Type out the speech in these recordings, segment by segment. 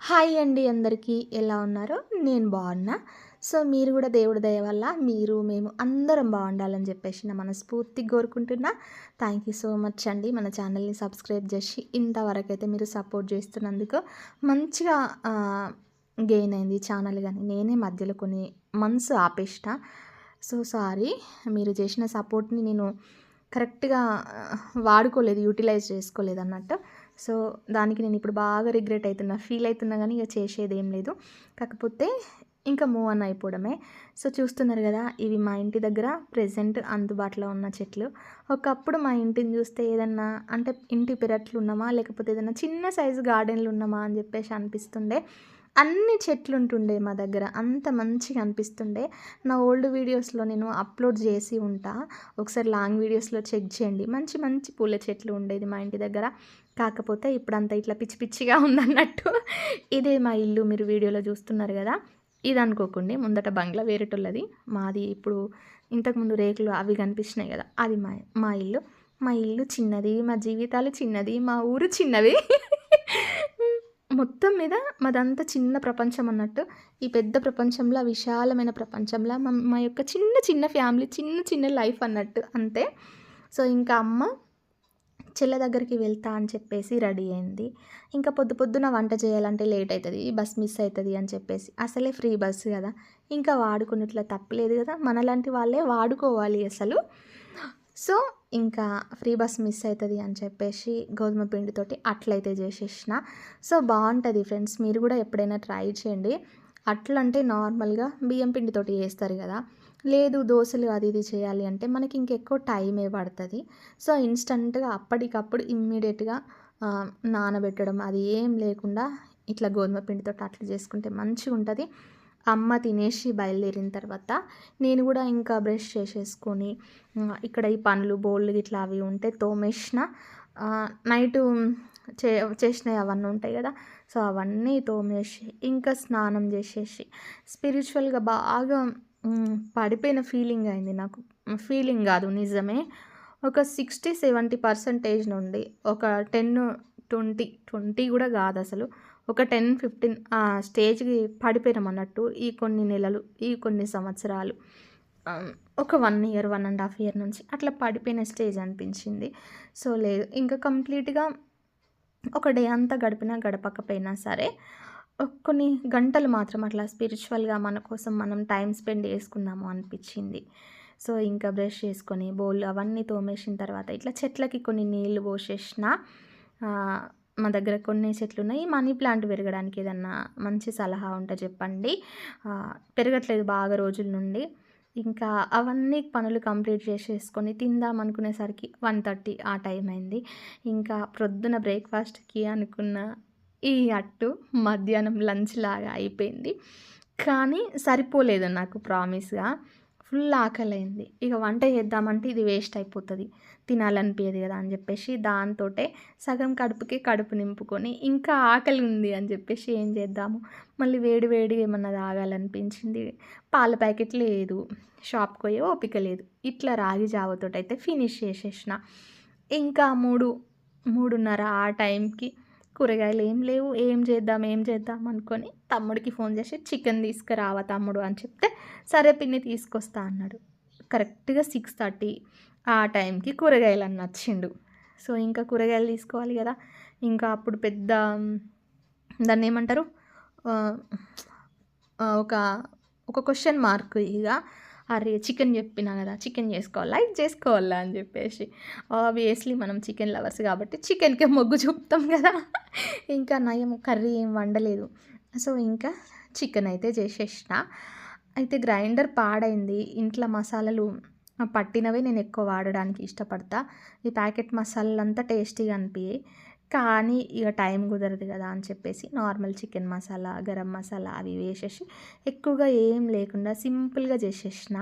Hi అండి అందరికీ. ఎలా ఉన్నారు? నేను బాగున్నా. సో మీరు కూడా దేవుడి దయ వల్ల మీరు మేము అందరం బాగుండాలని చెప్పేసి నా మనస్ఫూర్తిగా కోరుకుంటున్నా. థ్యాంక్ యూ సో మచ్ అండి. మన ఛానల్ని సబ్స్క్రైబ్ చేసి ఇంతవరకు అయితే మీరు సపోర్ట్ చేస్తున్నందుకు మంచిగా గెయిన్ అయింది ఛానల్ కానీ నేనే మధ్యలో కొన్ని మంత్స్ ఆపేసిన. So sorry. మీరు చేసిన సపోర్ట్ని నేను కరెక్ట్గా వాడుకోలేదు యూటిలైజ్ చేసుకోలేదు అన్నట్టు. సో దానికి నేను ఇప్పుడు బాగా రిగ్రెట్ అవుతున్నా ఫీల్ అవుతున్నా కానీ ఇక చేసేది ఏం లేదు. కాకపోతే ఇంకా మూవ్ అన్ అయిపోవడమే. సో చూస్తున్నారు కదా ఇవి మా ఇంటి దగ్గర ప్రజెంట్ అందుబాటులో ఉన్న చెట్లు. ఒకప్పుడు మా ఇంటిని చూస్తే ఏదన్నా అంటే ఇంటి పెరట్లు ఉన్నామా లేకపోతే ఏదైనా చిన్న సైజు గార్డెన్లు ఉన్నామా అని చెప్పేసి అనిపిస్తుండే. అన్ని చెట్లు ఉంటుండే మా దగ్గర. అంత మంచిగా అనిపిస్తుండే. నా ఓల్డ్ వీడియోస్లో నేను అప్లోడ్ చేసి ఉంటా. ఒకసారి లాంగ్ వీడియోస్లో చెక్ చేయండి. మంచి మంచి పూల చెట్లు ఉండేది మా ఇంటి దగ్గర. కాకపోతే ఇప్పుడు ఇట్లా పిచ్చి పిచ్చిగా ఉందన్నట్టు. ఇదే మా ఇల్లు మీరు వీడియోలో చూస్తున్నారు కదా. ఇది అనుకోకండి ముందట బంగ్లా వేరేటోళ్ళది. మాది ఇప్పుడు ఇంతకుముందు రేకులు అవి కనిపిస్తున్నాయి కదా. అది మా మా ఇల్లు. మా ఇల్లు చిన్నది మా జీవితాలు చిన్నది మా ఊరు చిన్నది. మొత్తం మీద మాదంతా చిన్న ప్రపంచం అన్నట్టు. ఈ పెద్ద ప్రపంచంలో విశాలమైన ప్రపంచంలో మా మా యొక్క చిన్న చిన్న ఫ్యామిలీ చిన్న చిన్న లైఫ్ అన్నట్టు. అంతే. సో ఇంకా అమ్మ చెల్ల దగ్గరికి వెళ్తా అని చెప్పేసి రెడీ అయింది. ఇంకా పొద్దు పొద్దున వంట చేయాలంటే లేట్ అవుతుంది బస్ మిస్ అవుతుంది అని చెప్పేసి. అసలే ఫ్రీ బస్సు కదా. ఇంకా వాడుకున్నట్ల తప్పలేదు కదా. మనలాంటి వాళ్ళే వాడుకోవాలి అసలు. సో ఇంకా ఫ్రీ బస్ మిస్ అవుతుంది అని చెప్పేసి గోధుమ పిండితోటి అట్లయితే చేసేసిన. సో బాగుంటుంది ఫ్రెండ్స్ మీరు కూడా ఎప్పుడైనా ట్రై చేయండి. అట్లంటే నార్మల్గా బియ్యం పిండితోటి చేస్తారు కదా. లేదు దోశలు అది ఇది చేయాలి అంటే మనకి ఇంకెక్కువ టైమే పడుతుంది. సో ఇన్స్టంట్గా అప్పటికప్పుడు ఇమ్మీడియట్గా నానబెట్టడం అది ఏం లేకుండా ఇట్లా గోధుమ పిండితో అట్లా చేసుకుంటే మంచిగా ఉంటుంది అమ్మ తినేసి బయలుదేరిన తర్వాత నేను కూడా ఇంకా బ్రష్ చేసేసుకొని ఇక్కడ ఈ పనులు బోళ్ళు ఇట్లా అవి ఉంటే తోమేసిన నైటు చే చేసినవి అవన్నీ ఉంటాయి కదా సో అవన్నీ తోమేసి ఇంకా స్నానం చేసేసి స్పిరిచువల్గా బాగా పడిపోయిన ఫీలింగ్ అయింది నాకు. ఫీలింగ్ కాదు నిజమే. ఒక సిక్స్టీ సెవెంటీ పర్సంటేజ్ నుండి ఒక టెన్ ట్వంటీ ట్వంటీ కూడా కాదు అసలు. ఒక టెన్ ఫిఫ్టీన్ స్టేజ్కి పడిపోయినాం అన్నట్టు ఈ కొన్ని నెలలు ఈ కొన్ని సంవత్సరాలు ఒక one year one and half year నుంచి అట్లా పడిపోయిన స్టేజ్ అనిపించింది. సో లేదు. ఇంకా కంప్లీట్గా ఒక డే అంతా గడిపినా గడపకపోయినా సరే కొన్ని గంటలు మాత్రం అట్లా స్పిరిచువల్గా మన కోసం మనం టైం స్పెండ్ చేసుకుందాము అనిపించింది. సో ఇంకా బ్రష్ చేసుకొని బౌల్ అవన్నీ తోమేసిన తర్వాత ఇట్లా చెట్లకి కొన్ని నీళ్ళు పోసేసిన మా దగ్గర కొన్ని చెట్లు ఉన్నాయి మనీ ప్లాంట్ పెరగడానికి ఏదన్నా మంచి సలహా ఉంటే చెప్పండి. పెరగట్లేదు బాగా రోజుల నుండి. ఇంకా అవన్నీ పనులు కంప్లీట్ చేసేసుకొని తిందాం అనుకునేసరికి వన్ థర్టీ ఆ టైం అయింది. ఇంకా ప్రొద్దున బ్రేక్ఫాస్ట్కి అనుకున్న ఈ అట్టు మధ్యాహ్నం లంచ్ లాగా అయిపోయింది. కానీ సరిపోలేదు నాకు ప్రామిస్గా. ఫుల్ ఆకలైంది. ఇక వంట చేద్దామంటే ఇది వేస్ట్ అయిపోతుంది. తినాలనిపించదు కదా అని చెప్పేసి దాంతో సగం కడుపుకి కడుపు నింపుకొని ఇంకా ఆకలి ఉంది అని చెప్పేసి ఏం చేద్దాము. మళ్ళీ వేడి వేడి ఏమన్నా తాగాలనిపించింది. పాల ప్యాకెట్ లేదు. షాప్కి పోయే ఓపిక లేదు. ఇట్లా రాగి జావతో అయితే ఫినిష్ చేసేసిన. ఇంకా మూడు మూడున్నర ఆ టైంకి కూరగాయలు ఏం లేవు ఏం చేద్దాం ఏం చేద్దాం అనుకొని తమ్ముడికి ఫోన్ చేసి చికెన్ తీసుకురావా తమ్ముడు అని చెప్తే సరే పిన్ని తీసుకొస్తా అన్నాడు. కరెక్ట్గా సిక్స్ థర్టీ ఆ టైంకి కూరగాయలు అని నచ్చిండు. సో ఇంకా కూరగాయలు తీసుకోవాలి కదా. ఇంకా అప్పుడు పెద్ద దాన్ని ఏమంటారు? ఒక ఒక క్వశ్చన్ మార్క్ ఇక అరే చికెన్ చెప్పినా కదా చికెన్ చేసుకోవాలా? ఇది చేసుకోవాలా? అని చెప్పేసి. ఆబ్వియస్లీ మనం చికెన్ లవర్స్ కాబట్టి చికెన్కే మొగ్గు చూపుతాం కదా. ఇంకా నయం కర్రీ ఏం వండలేదు. సో ఇంకా చికెన్ అయితే చేసేసిన. అయితే గ్రైండర్ పాడైంది. ఇంట్లో మసాలాలు పట్టినవే నేను ఎక్కువ వాడడానికి ఇష్టపడతా. ఈ ప్యాకెట్ మసాలాలు అంతా టేస్టీగా అనిపించాయి కానీ ఇక టైం కుదరదు కదా అని చెప్పేసి నార్మల్ చికెన్ మసాలా గరం మసాలా అవి వేసేసి ఎక్కువగా ఏం లేకుండా సింపుల్గా చేసేసిన.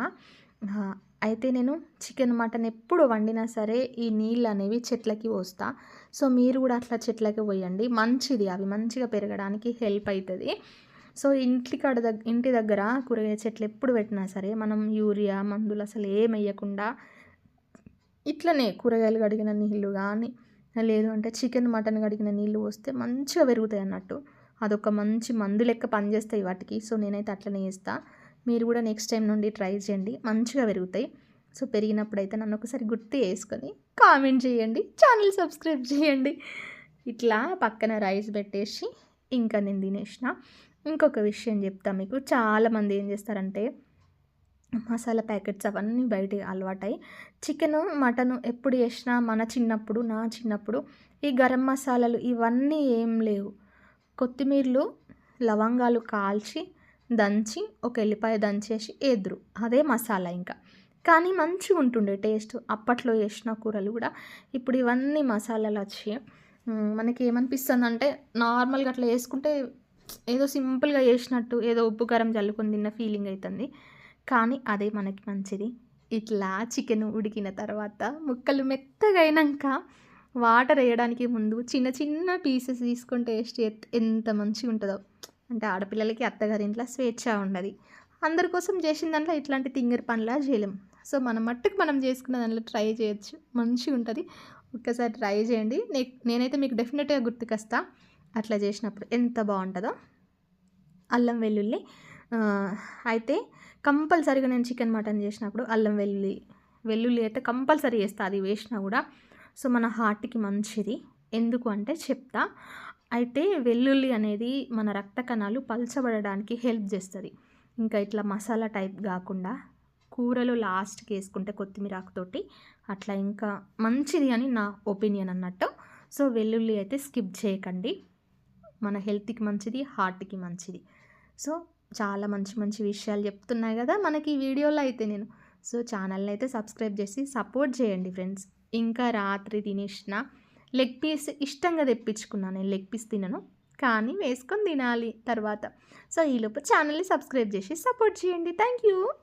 అయితే నేను చికెన్ మటన్ ఎప్పుడు వండినా సరే ఈ నీళ్ళు అనేవి చెట్లకి పోస్తా. సో మీరు కూడా అట్లా చెట్లకి పోయండి. మంచిది అవి మంచిగా పెరగడానికి హెల్ప్ అవుతుంది సో ఇంటి కాడ దగ్గ ఇంటి దగ్గర కూరగాయ చెట్లు ఎప్పుడు పెట్టినా సరే మనం యూరియా మందులు అసలు ఏం వేయకుండా ఇట్లనే కూరగాయలు కడిగిన నీళ్ళు కానీ లేదు అంటే చికెన్ మటన్ కడిగిన నీళ్ళు పోస్తే మంచిగా పెరుగుతాయి అన్నట్టు. అదొక మంచి మందు లెక్క పనిచేస్తాయి వాటికి. సో నేనైతే అట్లనే చేస్తా. మీరు కూడా నెక్స్ట్ టైం నుండి ట్రై చేయండి. మంచిగా పెరుగుతాయి. సో పెరిగినప్పుడైతే నన్ను ఒకసారి గుర్తు చేసుకొని కామెంట్ చేయండి. ఛానల్ సబ్స్క్రైబ్ చేయండి. ఇట్లా పక్కన రైస్ పెట్టేసి ఇంకా నేను తినేసిన. ఇంకొక విషయం చెప్తా మీకు. చాలామంది ఏం చేస్తారంటే మసాలా ప్యాకెట్స్ అవన్నీ బయట అలవాటాయి చికెను మటను ఎప్పుడు చేసినా మన చిన్నప్పుడు నా చిన్నప్పుడు ఈ గరం మసాలాలు ఇవన్నీ ఏం లేవు. కొత్తిమీరలు లవంగాలు కాల్చి దంచి ఒక ఎల్లిపాయ దంచేసి ఎదురు. అదే మసాలా ఇంకా. కానీ మంచిగా ఉంటుండే టేస్ట్. అప్పట్లో చేసిన కూరలు కూడా. ఇప్పుడు ఇవన్నీ మసాలాలు వచ్చి మనకి ఏమనిపిస్తుంది అంటే నార్మల్గా అట్లా వేసుకుంటే ఏదో సింపుల్గా చేసినట్టు ఏదో ఉప్పు కారం చల్లుకొని తిన్న ఫీలింగ్ అవుతుంది కానీ అదే మనకి మంచిది. ఇట్లా చికెన్ ఉడికిన తర్వాత ముక్కలు మెత్తగా వాటర్ వేయడానికి ముందు చిన్న చిన్న పీసెస్ తీసుకొని టేస్ట్ ఎంత మంచిగా ఉంటుందో. అంటే ఆడపిల్లలకి అత్తగారి ఇంట్లో స్వేచ్ఛ ఉండదు. అందరి కోసం చేసిన దాంట్లో ఇట్లాంటి తింగర్ పనులా చేయలేం. సో మన మట్టుకు మనం చేసుకున్న దాంట్లో ట్రై చేయొచ్చు. మంచిగా ఉంటుంది. ఒక్కసారి ట్రై చేయండి. నేనైతే మీకు డెఫినెట్గా గుర్తుకొస్తా. అట్లా చేసినప్పుడు ఎంత బాగుంటుందో. అల్లం వెల్లుల్లి అయితే కంపల్సరీగా నేను చికెన్ మటన్ చేసినప్పుడు అల్లం వెల్లుల్లి వెల్లుల్లి అయితే కంపల్సరీ వేస్తా అది వేసినా కూడా. సో మన హార్ట్కి మంచిది. ఎందుకు అంటే చెప్తా. అయితే వెల్లుల్లి అనేది మన రక్త కణాలు పల్చబడడానికి హెల్ప్ చేస్తుంది. ఇంకా ఇట్లా మసాలా టైప్ కాకుండా కూరలు లాస్ట్కి వేసుకుంటే కొత్తిమీర ఆకుతోటి అట్లా ఇంకా మంచిది అని నా ఒపీనియన్ అన్నట్టు. సో వెల్లుల్లి అయితే స్కిప్ చేయకండి. మన హెల్త్కి మంచిది హార్ట్కి మంచిది. సో చాలా మంచి మంచి విషయాలు చెప్తున్నాయి కదా మనకి ఈ వీడియోలో అయితే నేను. సో ఛానల్ని అయితే సబ్స్క్రైబ్ చేసి సపోర్ట్ చేయండి ఫ్రెండ్స్. ఇంకా రాత్రి తినేసిన లెగ్ పీస్ ఇష్టంగా తెప్పించుకున్నాను నేను. లెగ్ పీస్ తినను కానీ వేసుకొని తినాలి తర్వాత. సో ఈలోపు ఛానల్ని సబ్స్క్రైబ్ చేసి సపోర్ట్ చేయండి. Thank you.